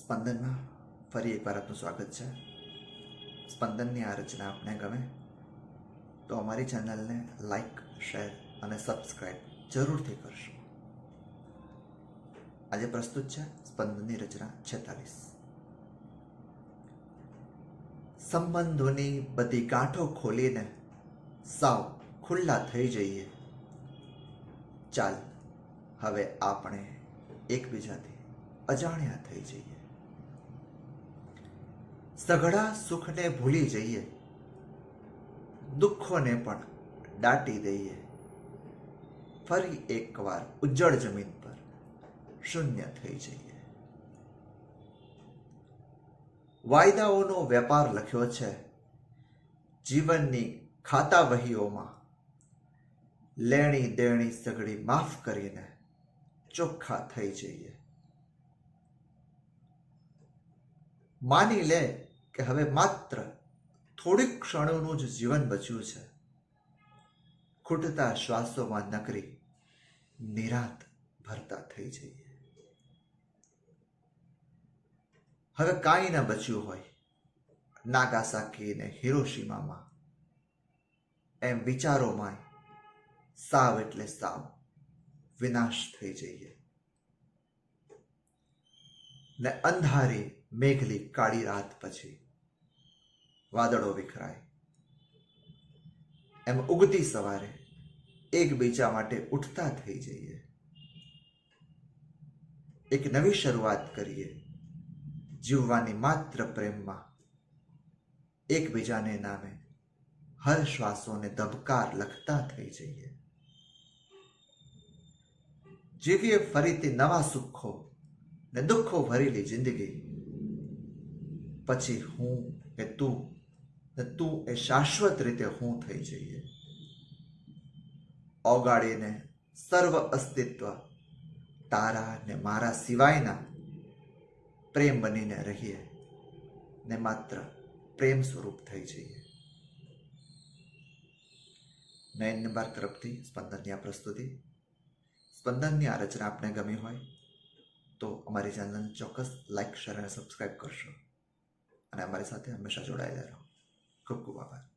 સ્પંદનમાં ફરી એકવાર આપનું સ્વાગત છે. સ્પંદનની આ રચના આપને ગમે તો અમારી ચેનલને લાઈક શેર અને સબસ્ક્રાઈબ જરૂરથી કરશો. આજે પ્રસ્તુત છે સ્પંદનની રચના છેતાલીસ. સંબંધોની બધી ગાંઠો ખોલીને સાવ ખુલ્લા થઈ જઈએ. ચાલ, હવે આપણે એકબીજાથી અજાણ્યા થઈ જઈએ. સઘળા સુખને ભૂલી જઈએ. દુઃખોને પણ દાટી દઈએ. ફરી એકવાર ઉજ્જળ જમીન પર શૂન્ય થઈ જઈએ. વાયદાઓનો વેપાર લખ્યો છે. જીવનની ખાતા વહીઓમાં લેણી દેણી સગડી માફ કરીને ચોખ્ખા થઈ જઈએ. માની લે કે હવે માત્ર થોડીક ક્ષણોનું જ જીવન બચ્યું છે. ખૂટતા શ્વાસોમાં નકરી નિરાત ભરતા થઈ જઈએ. હવે કાંઈ ન બચ્યું હોય. નાગાસાકી ને હિરોશીમામાં એમ વિચારોમાં સાવ એટલે સાવ વિનાશ થઈ જઈએ. ને અંધારી મેઘલી કાળી રાત પછી વાદળો વિખરાય. એમ ઉગતી સવારે એકબીજા માટે ઉઠતા થઈ જઈએ. એક નવી શરૂઆત કરીએ. જીવવાની માત્ર પ્રેમમાં એકબીજાને નામે હર શ્વાસોને ધબકાર લખતા થઈ જઈએ. જીવીએ ફરીથી નવા સુખો ને દુઃખો ભરેલી જિંદગી. પછી હું કે તું ને તું એ શાશ્વત રીતે હું થઈ જઈએ. ઓગાળીને સર્વ અસ્તિત્વ તારા ને મારા સિવાયના પ્રેમ બનીને રહીએ ને માત્ર પ્રેમ સ્વરૂપ થઈ જઈએ. નયન નંબર તરફથી સ્પંદનની આ પ્રસ્તુતિ. સ્પંદનની આ રચના આપને ગમી હોય તો અમારી ચેનલને ચોક્કસ લાઇક શેર અને સબસ્ક્રાઈબ કરશો. અને અમારી સાથે હંમેશા જોડાયેલા રહો. よくわかる。